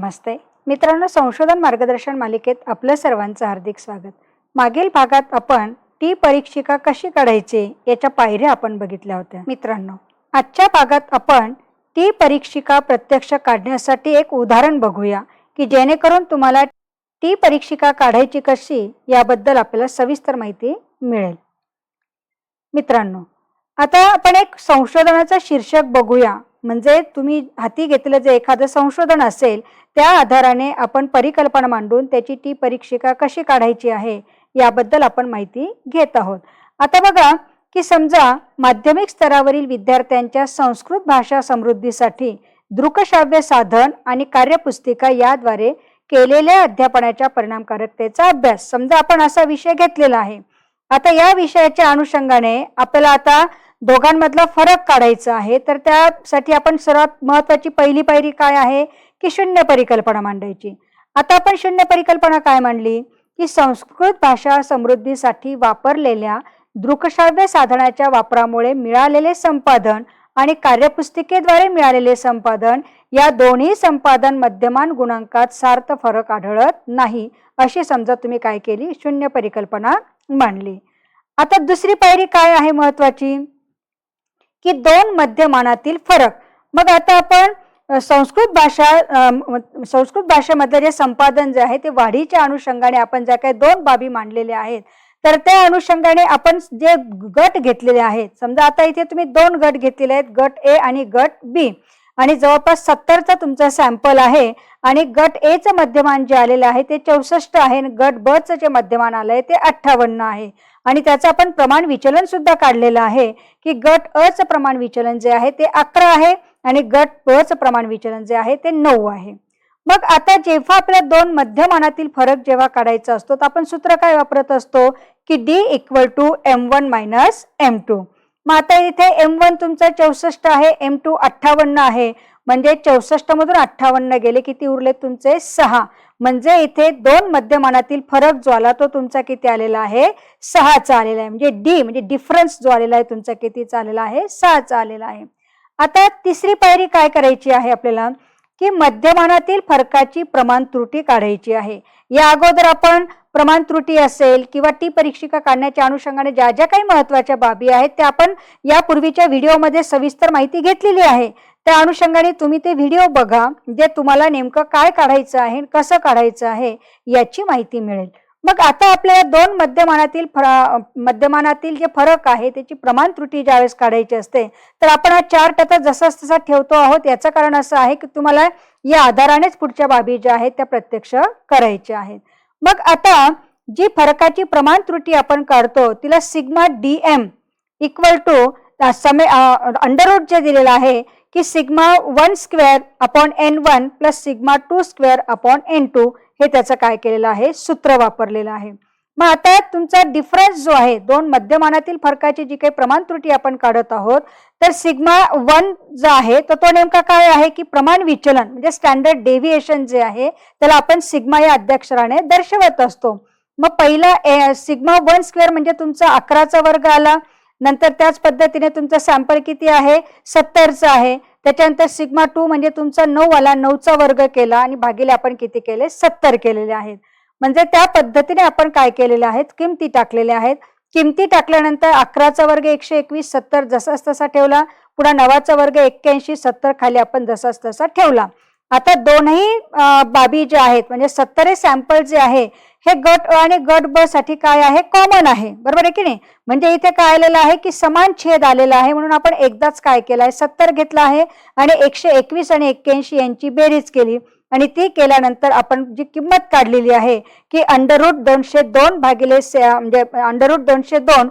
नमस्ते. मित्रांनो संशोधन मार्गदर्शन मालिकेत आपलं सर्वांचं हार्दिक स्वागत. मागील भागात आपण टी परीक्षिका कशी काढायची याच्या पायऱ्या आपण बघितल्या होत्या. मित्रांनो आजच्या भागात आपण टी परीक्षिका प्रत्यक्ष काढण्यासाठी एक उदाहरण बघूया की जेणेकरून तुम्हाला टी परीक्षिका काढायची कशी याबद्दल आपल्याला सविस्तर माहिती मिळेल. मित्रांनो आता आपण एक संशोधनाचं शीर्षक बघूया. म्हणजे तुम्ही हाती घेतलं जे एखादं संशोधन असेल त्या आधाराने आपण परिकल्पना मांडून त्याची टी परीक्षिका कशी काढायची आहे याबद्दल आपण माहिती घेत आहोत. आता बघा की समजा माध्यमिक स्तरावरील विद्यार्थ्यांच्या संस्कृत भाषा समृद्धीसाठी दृकश्राव्य साधन आणि कार्यपुस्तिका याद्वारे केलेल्या अध्यापनाच्या परिणामकारकतेचा अभ्यास समजा आपण असा विषय घेतलेला आहे. आता या विषयाच्या अनुषंगाने आपल्याला आता दोघांमधला फरक काढायचा आहे तर त्यासाठी आपण सर्वात महत्वाची पहिली पायरी काय आहे? की शून्य परिकल्पना मांडायची. आता आपण शून्य परिकल्पना काय मांडली? की संस्कृत भाषा समृद्धीसाठी वापरलेल्या दृकश्राव्य साधनाच्या वापरामुळे मिळालेले संपादन आणि कार्यपुस्तिकेद्वारे मिळालेले संपादन या दोन्ही संपादन मध्यमान गुणांकात सार्थ फरक आढळत नाही अशी समजा तुम्ही काय केली? शून्य परिकल्पना मांडली. आता दुसरी पायरी काय आहे महत्वाची की दोन मध्यमानातील फरक. मग आता आपण संस्कृत भाषा संस्कृत भाषेमधलं जे संपादन जे आहे ते वाढीच्या अनुषंगाने आपण ज्या काही दोन बाबी मांडलेल्या आहेत तर त्या अनुषंगाने आपण जे गट घेतलेले आहेत समजा आता इथे तुम्ही दोन गट घेतलेले आहेत गट ए आणि गट बी. आणि जवळपास सत्तरचा तुमचा सॅम्पल आहे आणि गट एचं मध्यमान जे आलेलं आहे ते चौसष्ट आहे आणि गट बचं जे मध्यमान आलं आहे ते अठ्ठावन्न आहे. आणि त्याचं आपण प्रमाण विचलन सुद्धा काढलेलं आहे की गट अ प्रमाण विचलन जे आहे ते अकरा आहे आणि गट बचं प्रमाण विचलन जे आहे ते नऊ आहे. मग आता जेव्हा आपल्या दोन मध्यमानातील फरक जेव्हा काढायचा असतो तर आपण सूत्र काय वापरत असतो? की D equal to M one minus M two मग आता इथे एम वन तुमचा चौसष्ट आहे एम टू अठ्ठावन्न आहे. म्हणजे चौसष्ट मधून अठ्ठावन्न गेले किती उरले तुमचे? सहा. म्हणजे इथे दोन मध्यमानातील फरक जो आला तो तुमचा किती आलेला आहे? सहाचा आलेला आहे. म्हणजे डी म्हणजे डिफरन्स जो आलेला आहे तुमचा कितीचा आलेला आहे? सहाचा आलेला आहे. आता तिसरी पायरी काय करायची आहे आपल्याला? की मध्यमानातील फरकाची प्रमाण त्रुटी काढायची आहे. या अगोदर आपण प्रमाण त्रुटी असेल किंवा टी परीक्षिका काढण्याच्या अनुषंगाने ज्या ज्या काही महत्त्वाच्या बाबी आहेत त्या आपण यापूर्वीच्या व्हिडिओमध्ये सविस्तर माहिती घेतलेली आहे. त्या अनुषंगाने तुम्ही ते व्हिडिओ बघा जे तुम्हाला नेमकं काय काढायचं आहे कसं काढायचं आहे याची माहिती मिळेल. मग आता आपल्या दोन मध्यमानातील फरा मध्यमानातील जे फरक आहे त्याची प्रमाण त्रुटी ज्यावेळेस काढायची असते तर आपण हा चार्ट आता जसाच तसा ठेवतो आहोत याचं कारण असं आहे की तुम्हाला या आधारानेच पुढच्या बाबी ज्या आहेत त्या प्रत्यक्ष करायच्या आहेत. मग आता जी फरकाची प्रमाण त्रुटी आपण काढतो तिला sigma D M equal to समे अंडररूट जे दिलेलं आहे की sigma one square upon N one plus sigma two square upon N two हे त्याचं काय केलेलं आहे? सूत्र वापरलेलं आहे. मग आता तुमचा डिफरन्स जो आहे दोन मध्यमानातील फरकाची जी काही प्रमाण त्रुटी आपण काढत आहोत तर सिग्मा वन जो आहे तर तो नेमका काय आहे की प्रमाण विचलन म्हणजे स्टँडर्ड डेव्हिएशन जे आहे त्याला आपण सिग्मा या अध्यक्षराने दर्शवत असतो. मग पहिला ए- सिग्मा वन स्क्वेअर म्हणजे तुमचा अकराचा वर्ग आला नंतर त्याच पद्धतीने तुमचा सॅम्पल किती आहे? सत्तरचा आहे. त्याच्यानंतर सिग्मा टू म्हणजे तुमचा नऊ आला नऊचा वर्ग केला आणि भागीले आपण किती केले? सत्तर केलेले आहेत. म्हणजे त्या पद्धतीने आपण काय केलेले आहेत? किमती टाकलेल्या आहेत. किमती टाकल्यानंतर अकराचा वर्ग एकशे एकवीस सत्तर जसाच तसा ठेवला पुन्हा नवाचा वर्ग एक्क्याऐंशी सत्तर खाली आपण जसाच तसा ठेवला. आता दोनही बाबी ज्या आहेत म्हणजे सत्तर हे सॅम्पल जे आहे हे गट अ आणि गट ब साठी काय आहे? कॉमन आहे. बरोबर आहे की नाही? म्हणजे इथे काय आलेलं आहे की समान छेद आलेला आहे म्हणून आपण एकदाच काय केलं आहे? सत्तर घेतला आहे आणि एकशे एकवीस आणि एक्क्याऐंशी यांची बेरीज केली. आणि ती केल्यानंतर आपण जी किंमत काढलेली आहे की अंडररूट दोनशे दोन भागिले से म्हणजे अंडररूट दोनशे दोन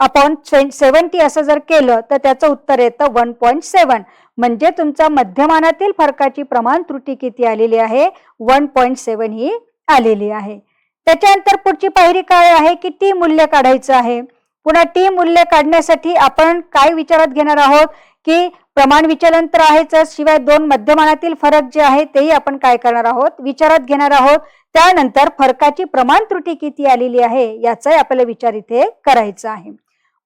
अपॉन सेवन्टी असं जर केलं तर त्याचं उत्तर येतं वन पॉईंट सेवन म्हणजे तुमचा मध्यमानातील फरकाची प्रमाण त्रुटी किती आलेली आहे? वन पॉईंट सेवन ही आलेली आहे. त्याच्यानंतर पुढची पायरी काय आहे? की टी मूल्य काढायचं आहे. पुन्हा टी मूल्य काढण्यासाठी आपण काय विचारात घेणार आहोत? की प्रमाण विचलन तर आहेच शिवाय दोन मध्यमानातील फरक जे आहे तेही आपण काय करणार आहोत? विचारात घेणार आहोत. त्यानंतर फरकाची प्रमाण त्रुटी किती आलेली आहे याचाही आपल्याला विचार इथे करायचा आहे.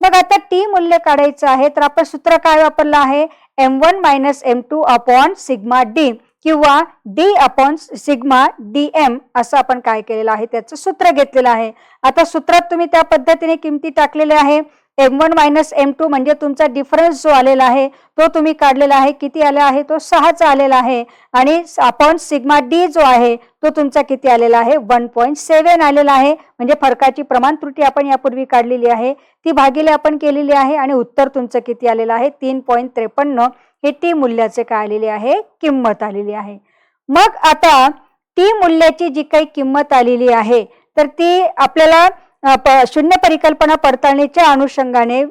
मग आता टी मूल्य काढायचं आहे तर आपण सूत्र काय वापरलं आहे? M one minus M two upon sigma D किंवा D upon sigma D M असं आपण काय केलेलं आहे? त्याचं सूत्र घेतलेलं आहे. आता सूत्रात तुम्ही त्या पद्धतीने किमती टाकलेल्या आहे. M one minus M two म्हणजे तुमचा डिफरन्स जो आलेला आहे तो तुम्ही काढलेला आहे. किती आला आहे? तो सहाचा आलेला आहे. आणि आपण सिग्मा डी जो आहे तो तुमचा किती आलेला आहे? वन पॉईंट सेवन आलेला आहे. म्हणजे फरकाची प्रमाण त्रुटी आपण यापूर्वी काढलेली आहे. ती भागिले आपण केलेली आहे आणि उत्तर तुमचं किती आलेलं आहे? तीन पॉईंट त्रेपन्न. हे टी मूल्याचे काय आलेले आहे? किंमत आलेली आहे. मग आता टी मूल्याची जी काही किंमत आलेली आहे तर ती आपल्याला शून्य परिकल्पना पडताळणीच्या अनुषंगाने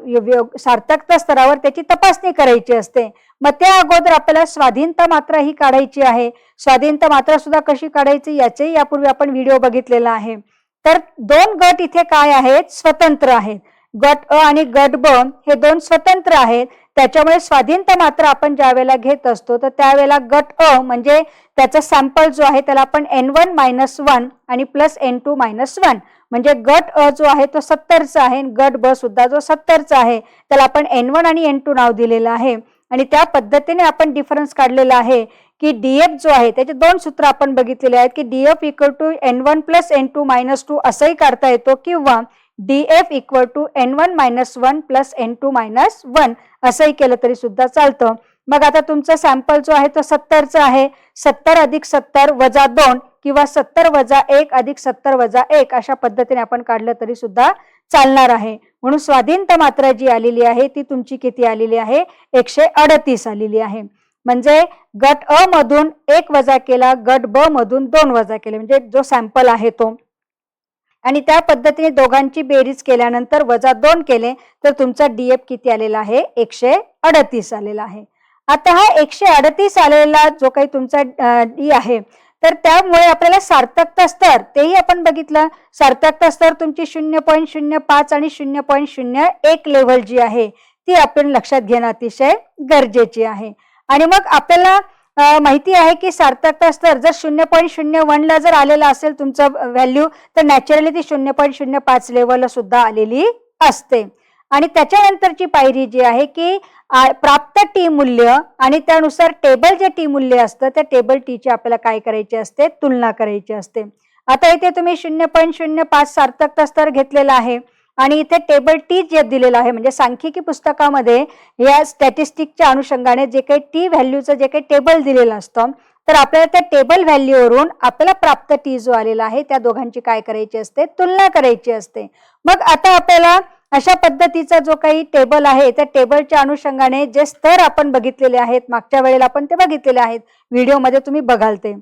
सार्थकता स्तरावर त्याची तपासणी करायची असते. मग त्या अगोदर आपल्याला स्वाधीनता मात्रा ही काढायची आहे. स्वाधीनता मात्रा सुद्धा कशी काढायची याचेही यापूर्वी आपण व्हिडिओ बघितलेला आहे. तर दोन गट इथे काय आहेत? स्वतंत्र आहेत. गट अ आणि गट ब हे दोन स्वतंत्र आहेत. त्याच्यामुळे स्वाधीनता मात्र आपण ज्या वेळेला घेत असतो तर त्यावेळेला गट अ म्हणजे त्याचा सॅम्पल जो आहे त्याला आपण एन वन मायनस वन आणि plus N two minus one म्हणजे गट अ जो आहे तो सत्तरचा आहे आणि गट ब सुद्धा जो सत्तरचा आहे त्याला आपण एन वन आणि एन टू नाव दिलेलं आहे. आणि त्या पद्धतीने आपण डिफरन्स काढलेला आहे की डीएफ जो आहे त्याचे दोन सूत्र आपण बघितलेले आहेत की DF equal to N one plus N two minus two असंही काढता येतो किंवा D F equal to N one minus one plus N two minus one असंही केलं तरी सुद्धा चालतं. मग आता तुमचा सॅम्पल जो आहे तो सत्तरचा आहे. सत्तर अधिक सत्तर वजा दोन किंवा सत्तर वजा एक अधिक सत्तर वजा एक अशा पद्धतीने आपण काढलं तरी सुद्धा चालणार आहे. म्हणून स्वाधीनता मात्रा जी आलेली आहे ती तुमची किती आलेली आहे? एकशे अडतीस आलेली आहे. म्हणजे गट अ मधून एक वजा केला गट ब मधून दोन वजा केले. म्हणजे जो सॅम्पल आहे तो. आणि त्या पद्धतीने दोघांची बेरीज केल्यानंतर वजा दोन केले तर तुमचा डीएफ किती आलेला आहे? एकशे अडतीस आलेला आहे. आता हा एकशे अडतीस आलेला जो काही तुमचा डी आहे तर त्यामुळे आपल्याला सार्थकता स्तर तेही आपण बघितलं सार्थकता स्तर तुमची शून्य पॉईंट शून्य पाच आणि शून्य पॉईंट शून्य एक लेवल जी आहे ती आपण लक्षात घेणं अतिशय गरजेची आहे. आणि मग आपल्याला माहिती आहे की सार्थकता स्तर जर शून्य पॉईंट शून्य वनला जर आलेला असेल तुमचं व्हॅल्यू तर नॅचरली ती शून्य पॉईंट शून्य पाच लेवलला सुद्धा आलेली असते. आणि त्याच्यानंतरची पायरी जी आहे की प्राप्त टी मूल्य आणि त्यानुसार टेबल जे टी मूल्य असतं त्या टेबल टीची आपल्याला काय करायची असते? तुलना करायची असते. आता इथे तुम्ही शून्य पॉईंट शून्य पाच सार्थकता स्तर घेतलेला आहे. आणि इथे टेबल टी जे दिलेलं आहे म्हणजे सांख्यिकी पुस्तकामध्ये या स्टॅटिस्टिकच्या अनुषंगाने जे काही टी व्हॅल्यूचं जे काही टेबल दिलेलं असतं तर आपल्याला त्या टेबल व्हॅल्यूवरून आपल्याला प्राप्त टी जो आलेला आहे त्या दोघांची काय करायची असते? तुलना करायची असते. मग आता आपल्याला अशा पद्धतीचा जो काही टेबल आहे त्या टेबलच्या अनुषंगाने जे स्तर आपण बघितलेले आहेत मागच्या वेळेला आपण ते बघितलेले आहेत. व्हिडिओमध्ये तुम्ही बघाल ते.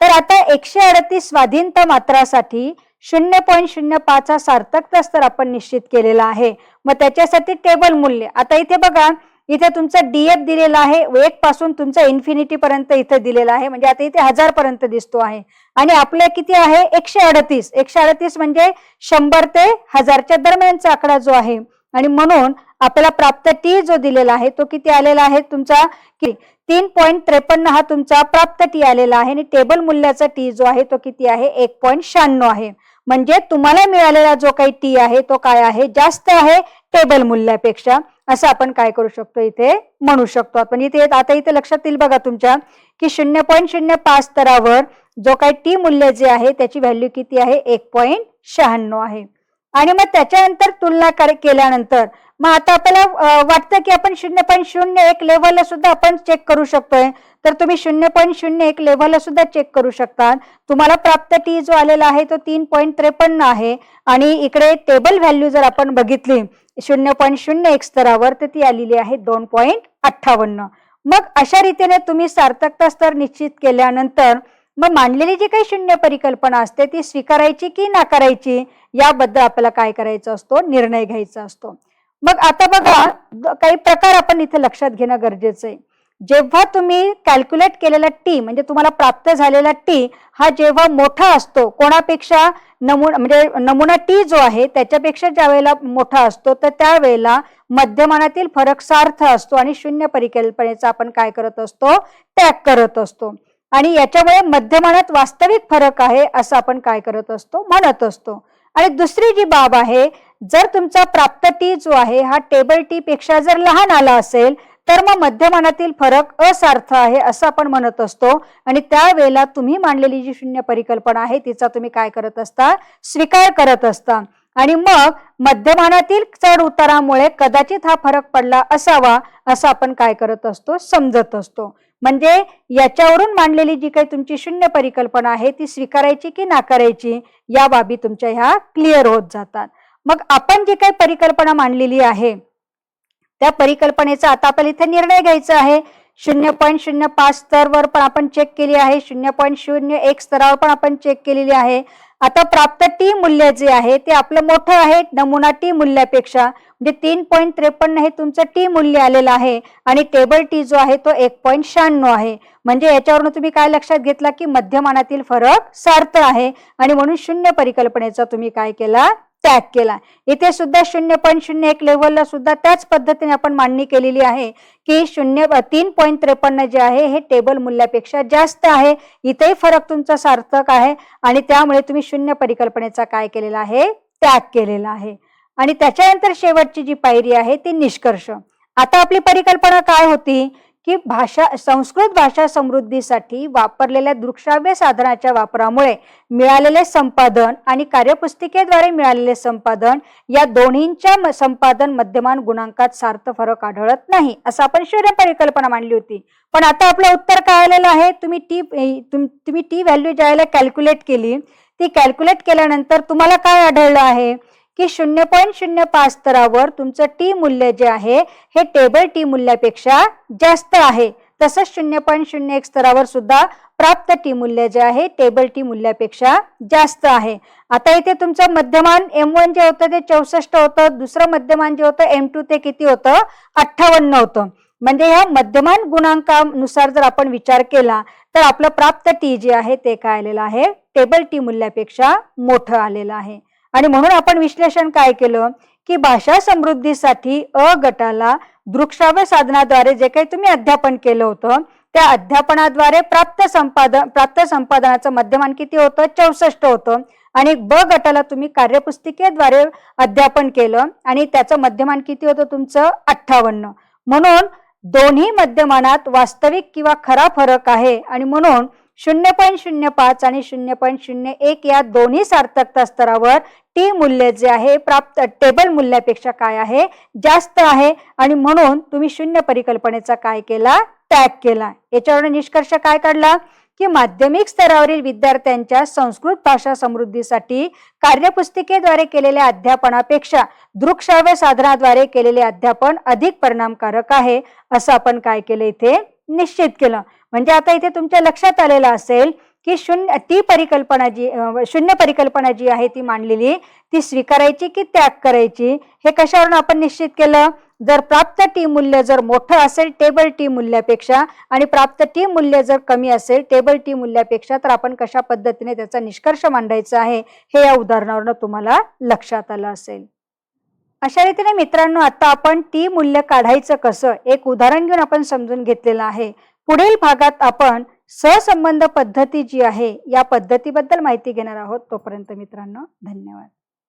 तर आता एकशे अडतीस स्वाधीनता मात्रासाठी शून्य पॉईंट शून्य पाच हा सार्थकता स्तर आपण निश्चित केलेला आहे. मग त्याच्यासाठी टेबल मूल्य. आता इथे बघा इथे तुमचा डीएफ दिलेला आहे एक पासून तुमचा इन्फिनिटी पर्यंत इथे दिलेला आहे. म्हणजे आता इथे हजार पर्यंत दिसतो आहे. आणि आपल्या किती आहे? एकशे अडतीस. एकशे अडतीस म्हणजे शंभर ते हजारच्या दरम्यानचा आकडा जो आहे. आणि म्हणून आपल्याला प्राप्त टी जो दिलेला आहे तो किती आलेला आहे? तुमचा की तीन पॉईंट त्रेपन्न हा तुमचा प्राप्त टी आलेला आहे आणि टेबल मूल्याचा टी जो आहे तो किती आहे? एक पॉईंट शहाण्णव आहे. म्हणजे तुम्हाला मिळालेला जो काही टी आहे तो काय आहे? जास्त आहे टेबल मूल्यापेक्षा. असं आपण काय करू शकतो इथे? म्हणू शकतो आपण. इथे आता इथे लक्षात येईल बघा तुमच्या की शून्य पॉईंट शून्य पाच स्तरावर जो काही टी मूल्य जे आहे त्याची व्हॅल्यू किती आहे? एक पॉईंट शहाण्णव आहे. आणि मग त्याच्यानंतर तुलना कर- केल्यानंतर मग आता आपल्याला वाटतं की आपण शून्य पॉईंट शून्य एक लेवलला सुद्धा आपण चेक करू शकतोय. तर तुम्ही शून्य पॉईंट शून्य एक लेवलला सुद्धा चेक करू शकता तुम्हाला प्राप्त टी जो आलेला आहे तो तीन पॉईंट त्रेपन्न आहे. आणि इकडे टेबल व्हॅल्यू जर आपण बघितली शून्य पॉईंट शून्य एक स्तरावर तर ती आलेली आहे दोन पॉईंट अठ्ठावन्न. मग अशा रीतीने तुम्ही सार्थकता स्तर निश्चित केल्यानंतर मग मांडलेली जी काही शून्य परिकल्पना असते ती स्वीकारायची की नाकारायची? याबद्दल आपल्याला काय करायचं असतो? निर्णय घ्यायचा असतो. मग आता बघा काही प्रकार आपण इथे लक्षात घेणं गरजेचं आहे. जेव्हा तुम्ही कॅल्क्युलेट केलेला टी म्हणजे तुम्हाला प्राप्त झालेला टी हा जेव्हा मोठा असतो कोणापेक्षा नमुना म्हणजे नमुना टी जो आहे त्याच्यापेक्षा ज्या वेळेला मोठा असतो तर त्यावेळेला मध्यमानातील फरक सार्थ असतो आणि शून्य परिकल्पनेचा आपण काय करत असतो? त्याग करत असतो. आणि याच्यामुळे मध्यमानात वास्तविक फरक आहे असं आपण काय करत असतो? म्हणत असतो. आणि दुसरी जी बाब आहे जर तुमचा प्राप्त टी जो आहे हा टेबल टी पेक्षा जर लहान आला असेल तर मग मध्यमानातील फरक असार्थ आहे असं आपण म्हणत असतो. आणि त्यावेळेला तुम्ही मांडलेली जी शून्य परिकल्पना आहे तिचा तुम्ही काय करत असता? स्वीकार करत असता. आणि मग मध्यमानातील चढ उतारामुळे कदाचित हा फरक पडला असावा असं आपण काय करत असतो? समजत असतो. म्हणजे याच्यावरून मांडलेली जी काही तुमची शून्य परिकल्पना आहे ती स्वीकारायची की नाकारायची या बाबी तुमच्या ह्या क्लिअर होत जातात. मग आपण जी काही परिकल्पना मांडलेली आहे त्या परिकल्पनेचा आता आपल्याला इथे निर्णय घ्यायचा आहे. शून्य पॉईंट शून्य पाच स्तरवर पण आपण चेक केली आहे. शून्य पॉईंट शून्य एक स्तरावर पण आपण चेक केलेली आहे. आता प्राप्त टी मूल्य जे आहे ते आपलं मोठं आहे नमुना टी मूल्यापेक्षा. म्हणजे तीन पॉईंट त्रेपन्न हे तुमचं टी मूल्य आलेलं आहे. आणि टेबल टी जो आहे तो एक पॉईंट शहाण्णव आहे. म्हणजे याच्यावरून तुम्ही काय लक्षात घेतला की मध्यमानातील फरक सार्थ आहे. आणि म्हणून शून्य परिकल्पनेचा तुम्ही काय केला? त्याग केला. इथे सुद्धा शून्य पॉईंट शून्य एक लेवलला सुद्धा त्याच पद्धतीने आपण मांडणी केलेली आहे की शून्य तीन पॉईंट त्रेपन्न जे आहे हे टेबल मूल्यापेक्षा जास्त आहे. इथेही फरक तुमचा सार्थक आहे आणि त्यामुळे तुम्ही शून्य परिकल्पनेचा काय केलेला आहे? त्याग केलेला आहे. आणि त्याच्यानंतर शेवटची जी पायरी आहे ती निष्कर्ष. आता आपली परिकल्पना काय होती? की भाषा संस्कृत भाषा समृद्धीसाठी वापरलेल्या दृकश्राव्य साधनाच्या वापरामुळे मिळालेले संपादन आणि कार्यपुस्तिकेद्वारे मिळालेले संपादन या दोन्हींच्या म- संपादन मध्यमान गुणांकात सार्थ फरक आढळत नाही असं आपण शून्य परिकल्पना मांडली होती. पण आता आपलं उत्तर काय आलेलं आहे? तुम्ही टी तुम- तुम्ही टी व्हॅल्यू ज्यावेळेला कॅल्क्युलेट केली ती कॅल्क्युलेट केल्यानंतर तुम्हाला काय आढळलं आहे? की शून्य पॉईंट शून्य पाच स्तरावर तुमचं टी मूल्य जे आहे हे टेबल टी मूल्यापेक्षा जास्त आहे. तसंच शून्य पॉईंट शून्य एक स्तरावर सुद्धा प्राप्त टी मूल्य जे आहे टेबल टी मूल्यापेक्षा जास्त आहे. आता इथे तुमचं मध्यमान एम वन जे होतं ते चौसष्ट होतं दुसरं मध्यमान जे होतं एम टू ते किती होतं? अठ्ठावन्न होतं. म्हणजे ह्या मध्यमान गुणांकानुसार जर आपण विचार केला तर आपलं प्राप्त टी जे आहे ते काय आलेलं आहे? टेबल टी मूल्यापेक्षा मोठं आलेलं आहे. आणि म्हणून आपण विश्लेषण काय केलं? की भाषा समृद्धीसाठी अ गटाला दृकश्राव्य साधनाद्वारे जे काही तुम्ही अध्यापन केलं होतं त्या अध्यापनाद्वारे प्राप्त संपादन प्राप्त संपादनाचं मध्यमान किती होतं? चौसष्ट होतं. आणि ब गटाला तुम्ही कार्यपुस्तिकेद्वारे अध्यापन केलं आणि त्याचं मध्यमान किती होतं तुमचं? अठ्ठावन्न. म्हणून दोन्ही मध्यमानात वास्तविक किंवा खरा फरक आहे आणि म्हणून शून्य पॉईंट शून्य पाच आणि शून्य पॉईंट शून्य एक या दोन्ही सार्थकता स्तरावर टी मूल्य जे आहे प्राप्त टेबल मूल्यापेक्षा काय आहे? जास्त आहे. आणि म्हणून तुम्ही शून्य परिकल्पनेचा काय केला? टॅग केला. याच्यावर निष्कर्ष काय काढला? की माध्यमिक स्तरावरील विद्यार्थ्यांच्या संस्कृत भाषा समृद्धीसाठी कार्यपुस्तिकेद्वारे केलेल्या अध्यापनापेक्षा दृकश्राव्य साधनाद्वारे केलेले अध्यापन अधिक परिणामकारक आहे. असं आपण काय केलं इथे? निश्चित केलं. म्हणजे आता इथे तुमच्या लक्षात आलेलं असेल की शून्य ती परिकल्पना जी शून्य परिकल्पना जी आहे ती मांडलेली ती स्वीकारायची की त्याग करायची हे कशावरून आपण निश्चित केलं? जर प्राप्त टी मूल्य जर मोठं असेल टेबल टी मूल्यापेक्षा आणि प्राप्त टी मूल्य जर कमी असेल टेबल टी मूल्यापेक्षा तर आपण कशा पद्धतीने त्याचा निष्कर्ष मांडायचा आहे हे या उदाहरणावरून तुम्हाला लक्षात आलं असेल. अशा रीतीने मित्रांनो आता आपण टी मूल्य काढायचं कसं एक उदाहरण घेऊन आपण समजून घेतलेलं आहे. पुढील भागात आपण सहसंबंध पद्धती जी आहे या पद्धतीबद्दल माहिती घेणार आहोत. तोपर्यंत मित्रांनो धन्यवाद.